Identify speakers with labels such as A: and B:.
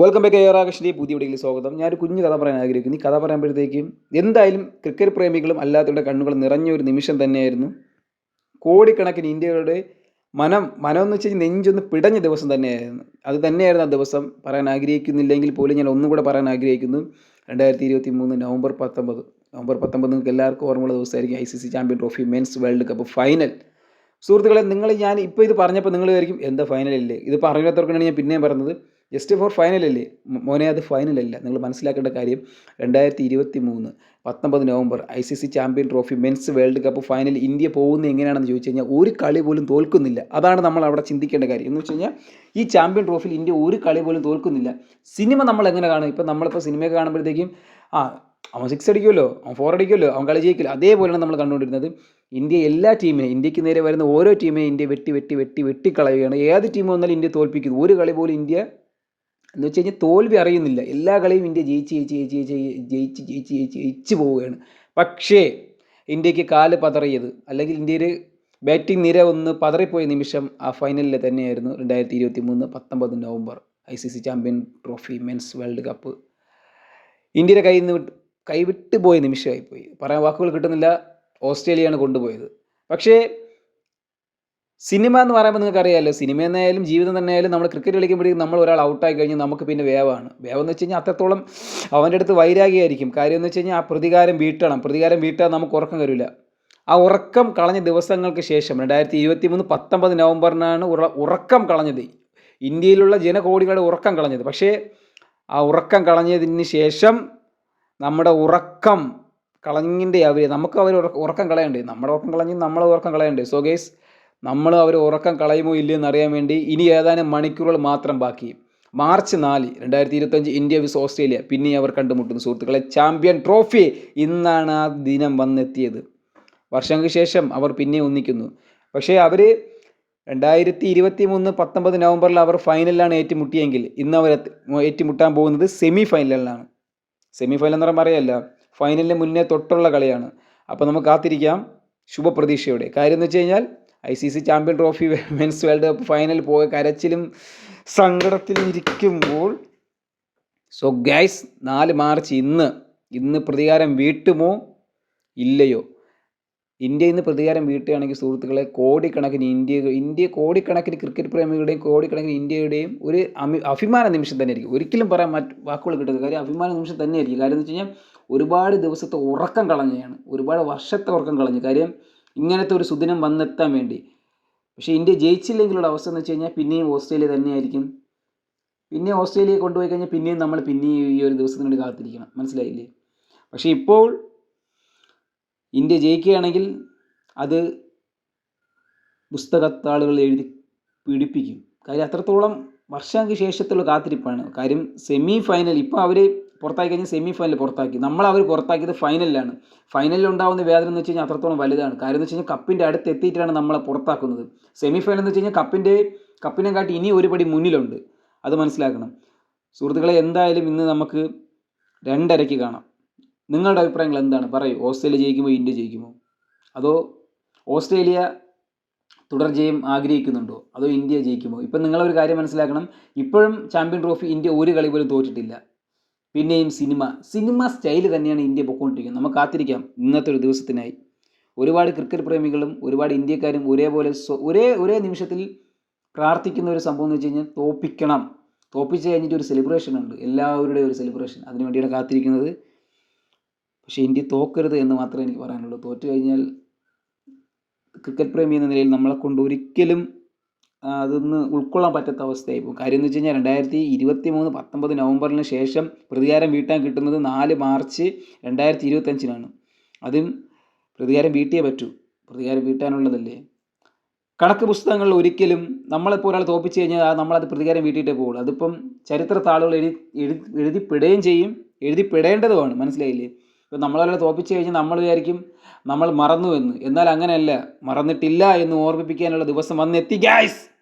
A: Welcome back ഏറാകൃഷ്ണി പുതിയ വീഡിയോയിൽ സ്വാഗതം. ഞാൻ ഒരു കുഞ്ഞു കഥ പറയാൻ ആഗ്രഹിക്കുന്നു. ഈ കഥ പറയുമ്പോഴത്തേക്കും എന്തായാലും ക്രിക്കറ്റ് പ്രേമികളും അല്ലാത്തവരുടെ കണ്ണുകൾ നിറഞ്ഞ ഒരു നിമിഷം തന്നെയായിരുന്നു. കോടിക്കണക്കിന് ഇന്ത്യയുടെ മനം മനം എന്ന് വെച്ച് കഴിഞ്ഞാൽ നെഞ്ചൊന്ന് പിടഞ്ഞ ദിവസം തന്നെയായിരുന്നു. അത് തന്നെയായിരുന്നു ആ ദിവസം പറയാൻ ആഗ്രഹിക്കുന്നില്ലെങ്കിൽ പോലും ഞാൻ ഒന്നും ഒന്നുകൂടെ പറയാൻ ആഗ്രഹിക്കുന്നു. രണ്ടായിരത്തി ഇരുപത്തി മൂന്ന് നവംബർ പത്തൊമ്പത്. നവംബർ പത്തൊമ്പത് നിങ്ങൾക്ക് എല്ലാവർക്കും ഓർമ്മയുള്ള ദിവസമായിരിക്കും I C C champion trophy men's world cup final. സുഹൃത്തുക്കളെ നിങ്ങൾ ഞാൻ ഇപ്പോൾ ഇത് പറഞ്ഞപ്പോൾ നിങ്ങൾ വിചാരിക്കും എന്താ ഫൈനലല്ലേ ഇത് പറയാത്തവർക്കാണ് ഞാൻ പിന്നെയും പറഞ്ഞത്? ജസ്റ്റ് ഫോർ ഫൈനലല്ലേ മോനെ അത് ഫൈനലല്ല നിങ്ങൾ മനസ്സിലാക്കേണ്ട കാര്യം രണ്ടായിരത്തി ഇരുപത്തി മൂന്ന് പത്തൊമ്പത് November I C C champion trophy men's world cup final India പോകുന്നത് എങ്ങനെയാണെന്ന് ചോദിച്ചു കഴിഞ്ഞാൽ ഒരു കളി പോലും തോൽക്കുന്നില്ല. അതാണ് നമ്മൾ അവിടെ ചിന്തിക്കേണ്ട കാര്യം. എന്ന് വെച്ച് കഴിഞ്ഞാൽ ഈ ചാമ്പ്യൻ ട്രോഫിയിൽ ഇന്ത്യ ഒരു കളി പോലും തോൽക്കുന്നില്ല. സിനിമ നമ്മൾ എങ്ങനെ കാണും? ഇപ്പം നമ്മളിപ്പോൾ സിനിമയൊക്കെ കാണുമ്പോഴത്തേക്കും ആ അവൻ സിക്സ് അടിക്കുമല്ലോ അവൻ ഫോർ അടിക്കുമല്ലോ അവൻ കളി ജയിക്കില്ല. അതേപോലെയാണ് നമ്മൾ കണ്ടുകൊണ്ടിരുന്നത്. ഇന്ത്യ എല്ലാ ടീമിനെയും ഇന്ത്യയ്ക്ക് നേരെ വരുന്ന ഓരോ ടീമിനെയും ഇന്ത്യ വെട്ടി വെട്ടി വെട്ടി വെട്ടി കളയുകയാണ് ഏത് ടീം വന്നാലും ഇന്ത്യ തോൽപ്പിക്കുന്നു ഒരു കളി പോലും ഇന്ത്യ എന്ന് വെച്ച് കഴിഞ്ഞാൽ തോൽവി അറിയുന്നില്ല. എല്ലാ കളിയും ഇന്ത്യ ജയിച്ച് ജയിച്ച് ജയിച്ച് ജയിച്ച് ജയിച്ച് ജയിച്ച് ജയിച്ച് ജയിച്ച് പോവുകയാണ്. പക്ഷേ ഇന്ത്യയ്ക്ക് കാൽ പതറിയത് അല്ലെങ്കിൽ ഇന്ത്യയിൽ ബാറ്റിംഗ് നിര ഒന്ന് പതറിപ്പോയ നിമിഷം ആ ഫൈനലിൽ തന്നെയായിരുന്നു രണ്ടായിരത്തി ഇരുപത്തി മൂന്ന് പത്തൊമ്പത് November I C C champion trophy men's world cup. ഇന്ത്യയുടെ കയ്യിൽ നിന്ന് വിട്ട് കൈവിട്ട് പോയ നിമിഷമായിപ്പോയി. പറയാൻ വാക്കുകൾ കിട്ടുന്നില്ല. ഓസ്ട്രേലിയയാണ് കൊണ്ടുപോയത്. പക്ഷേ സിനിമ എന്ന് പറയുമ്പോൾ നിങ്ങൾക്ക് അറിയാമല്ലോ സിനിമ എന്നായാലും ജീവിതം തന്നെ ആയാലും നമ്മൾ ക്രിക്കറ്റ് കളിക്കുമ്പോഴേക്കും നമ്മൾ ഒരാൾ ഔട്ടായി കഴിഞ്ഞാൽ നമുക്ക് പിന്നെ വേവാണ്. വേവെന്ന് വെച്ച് കഴിഞ്ഞാൽ അത്രത്തോളം അവന്റെ അടുത്ത് വൈരാഗ്യമായിരിക്കും. കാര്യം എന്ന് വെച്ച് കഴിഞ്ഞാൽ ആ പ്രതികാരം വീട്ടണം. പ്രതികാരം വീട്ടാൻ നമുക്ക് ഉറക്കം വരില്ല. ആ ഉറക്കം കളഞ്ഞ ദിവസങ്ങൾക്ക് ശേഷം രണ്ടായിരത്തി ഇരുപത്തി മൂന്ന് പത്തൊമ്പത് നവംബറിനാണ് ഉറക്കം കളഞ്ഞത്. ഇന്ത്യയിലുള്ള ജനകോടികളുടെ ഉറക്കം കളഞ്ഞത്. പക്ഷേ ആ ഉറക്കം കളഞ്ഞതിന് ശേഷം നമ്മുടെ ഉറക്കം കളഞ്ഞിന്റെ അവർ നമുക്ക് അവർ ഉറക്കം കളയണ്ടേ? നമ്മുടെ ഉറക്കം കളഞ്ഞ് നമ്മളെ ഉറക്കം കളയണ്ടേ? സോ ഗേസ് നമ്മൾ അവർ ഉറക്കം കളയുമോ ഇല്ലയോ എന്നറിയാൻ വേണ്ടി ഇനി ഏതാനും മണിക്കൂറുകൾ മാത്രം ബാക്കി. മാർച്ച് നാല് രണ്ടായിരത്തി ഇരുപത്തഞ്ച് ഇന്ത്യ വിസ് ഓസ്ട്രേലിയ പിന്നെ അവർ കണ്ടുമുട്ടുന്നു. സുഹൃത്തുക്കളെ ചാമ്പ്യൻ ട്രോഫി ഇന്നാണ് ആ ദിനം വന്നെത്തിയത്. വർഷങ്ങൾക്ക് ശേഷം അവർ പിന്നെ ഒന്നിക്കുന്നു. പക്ഷേ അവർ രണ്ടായിരത്തി ഇരുപത്തി മൂന്ന് പത്തൊമ്പത് നവംബറിൽ അവർ ഫൈനലിലാണ് ഏറ്റുമുട്ടിയെങ്കിൽ ഇന്ന് അവർ ഏറ്റുമുട്ടാൻ പോകുന്നത് സെമി ഫൈനലിലാണ് സെമി ഫൈനൽ എന്ന് പറയുമ്പോൾ അറിയാമല്ല ഫൈനലിന് മുന്നേ തൊട്ടുള്ള കളിയാണ്. അപ്പോൾ നമുക്ക് കാത്തിരിക്കാം. ശുഭപ്രതീക്ഷയോടെ. കാര്യം എന്ന് വെച്ച് കഴിഞ്ഞാൽ I C C champion trophy men's world cup final പോയ കരച്ചിലും സങ്കടത്തിലും ഇരിക്കുമ്പോൾ. സോ ഗൈസ് നാല് മാർച്ച് ഇന്ന്. ഇന്ന് പ്രതികാരം വീട്ടുമോ? ഇല്ലയോ. ഇന്ത്യ ഇന്ന് പ്രതികാരം വീട്ടുകയാണെങ്കിൽ സുഹൃത്തുക്കളെ കോടിക്കണക്കിന് ഇന്ത്യ ഇന്ത്യ കോടിക്കണക്കിന് ക്രിക്കറ്റ് പ്രേമികളുടെയും കോടിക്കണക്കിന് ഇന്ത്യയുടെയും ഒരു അമി അഭിമാന നിമിഷം തന്നെ ആയിരിക്കും ഒരിക്കലും പറയാൻ മറ്റ് വാക്കുകൾ കിട്ടുന്നത് കാര്യം അഭിമാന നിമിഷം തന്നെ ആയിരിക്കും കാര്യം എന്ന് വെച്ച് കഴിഞ്ഞാൽ ഒരുപാട് ദിവസത്തെ ഉറക്കം കളഞ്ഞതാണ്. ഒരുപാട് വർഷത്തെ ഉറക്കം കളഞ്ഞു. കാര്യം ഇങ്ങനത്തെ ഒരു സുദിനം വന്നെത്താൻ വേണ്ടി. പക്ഷേ ഇന്ത്യ ജയിച്ചില്ലെങ്കിലുള്ള അവസ്ഥ എന്ന് വെച്ച് കഴിഞ്ഞാൽ പിന്നെയും ഓസ്ട്രേലിയ തന്നെയായിരിക്കും. പിന്നെ ഓസ്ട്രേലിയ കൊണ്ടുപോയി കഴിഞ്ഞാൽ പിന്നെയും നമ്മൾ പിന്നെയും ഈ ഒരു ദിവസത്തിന് വേണ്ടി കാത്തിരിക്കണം. മനസ്സിലായില്ലേ? പക്ഷേ ഇപ്പോൾ ഇന്ത്യ ജയിക്കുകയാണെങ്കിൽ അത് പുസ്തകത്താളുകൾ എഴുതി പീഡിപ്പിക്കും. കാര്യം അത്രത്തോളം വർഷങ്ങൾക്ക് ശേഷത്തുള്ള കാത്തിരിപ്പാണ്. കാര്യം സെമി ഫൈനൽ ഇപ്പോൾ അവർ പുറത്താക്കി കഴിഞ്ഞാൽ സെമി ഫൈനൽ പുറത്താക്കി. നമ്മൾ അവർ പുറത്താക്കിയത് ഫൈനലിലാണ് ഫൈനലിൽ ഉണ്ടാകുന്ന വേദന എന്ന് വെച്ച് കഴിഞ്ഞാൽ അത്രത്തോളം വലുതാണ്. കാര്യം എന്ന് വെച്ച് കഴിഞ്ഞാൽ കപ്പിന്റെ അടുത്ത് എത്തിയിട്ടാണ് നമ്മളെ പുറത്താക്കുന്നത്. സെമി ഫൈനൽ എന്ന് വെച്ച് കഴിഞ്ഞാൽ കപ്പിന്റെ കപ്പിനെ കാട്ടി ഇനി ഒരു പടി മുന്നിലുണ്ട്. അത് മനസ്സിലാക്കണം. സുഹൃത്തുക്കളെ എന്തായാലും ഇന്ന് നമുക്ക് രണ്ടരയ്ക്ക് കാണാം. നിങ്ങളുടെ അഭിപ്രായങ്ങൾ എന്താണ്? പറയൂ. ഓസ്ട്രേലിയ ജയിക്കുമോ? ഇന്ത്യ ജയിക്കുമോ? അതോ ഓസ്ട്രേലിയ തുടർ ജയം ആഗ്രഹിക്കുന്നുണ്ടോ? അതോ ഇന്ത്യ ജയിക്കുമോ? ഇപ്പം നിങ്ങളൊരു കാര്യം മനസ്സിലാക്കണം. ഇപ്പോഴും ചാമ്പ്യൻ ട്രോഫി ഇന്ത്യ ഒരു കളി പോലും തോറ്റിട്ടില്ല. പിന്നെയും സിനിമ. സിനിമ സ്റ്റൈൽ തന്നെയാണ് ഇന്ത്യ പൊക്കോണ്ടിരിക്കുന്നത്. നമുക്ക് കാത്തിരിക്കാം. ഇന്നത്തെ ഒരു ദിവസത്തിനായി. ഒരുപാട് ക്രിക്കറ്റ് പ്രേമികളും ഒരുപാട് ഇന്ത്യക്കാരും ഒരേപോലെ ഒരേ ഒരേ നിമിഷത്തിൽ പ്രാർത്ഥിക്കുന്ന ഒരു സംഭവം എന്ന് വെച്ച് കഴിഞ്ഞാൽ തോപ്പിക്കണം. തോപ്പിച്ച് കഴിഞ്ഞിട്ട് ഒരു സെലിബ്രേഷൻ ഉണ്ട്. എല്ലാവരുടെയും ഒരു സെലിബ്രേഷൻ അതിനു വേണ്ടിയാണ് കാത്തിരിക്കുന്നത്. പക്ഷേ ഇന്ത്യ തോക്കരുത് എന്ന് മാത്രമേ എനിക്ക് പറയാനുള്ളൂ. തോറ്റു കഴിഞ്ഞാൽ ക്രിക്കറ്റ് പ്രേമി എന്ന നിലയിൽ നമ്മളെ കൊണ്ട് ഒരിക്കലും അതൊന്ന് ഉൾക്കൊള്ളാൻ പറ്റാത്ത അവസ്ഥയായി പോകും കാര്യം എന്ന് വെച്ച് കഴിഞ്ഞാൽ രണ്ടായിരത്തി ഇരുപത്തി മൂന്ന് പത്തൊമ്പത് നവംബറിന് ശേഷം പ്രതികാരം വീട്ടാൻ കിട്ടുന്നത് നാല് മാർച്ച് രണ്ടായിരത്തി ഇരുപത്തഞ്ചിനാണ്. അതും പ്രതികാരം വീട്ടിയേ പറ്റൂ. പ്രതികാരം വീട്ടാനുള്ളതല്ലേ? കണക്ക് പുസ്തകങ്ങളിൽ ഒരിക്കലും നമ്മളിപ്പോൾ ഒരാൾ തോപ്പിച്ച് കഴിഞ്ഞാൽ നമ്മളത് പ്രതികാരം വീട്ടിയിട്ടേ പോകുള്ളൂ അതിപ്പം ചരിത്ര താളുകൾ എഴുതി എഴുതി എഴുതിപ്പെടുകയും ചെയ്യും. എഴുതിപ്പെടേണ്ടതുമാണ്. മനസ്സിലായില്ലേ? ഇപ്പം നമ്മളൊരാൾ തോപ്പിച്ച് കഴിഞ്ഞാൽ നമ്മൾ വിചാരിക്കും നമ്മൾ മറന്നു എന്ന് എന്നാൽ അങ്ങനെയല്ല. മറന്നിട്ടില്ല എന്ന് ഓർമ്മിപ്പിക്കാനുള്ള ദിവസം വന്നെത്തി. ഗായ്സ്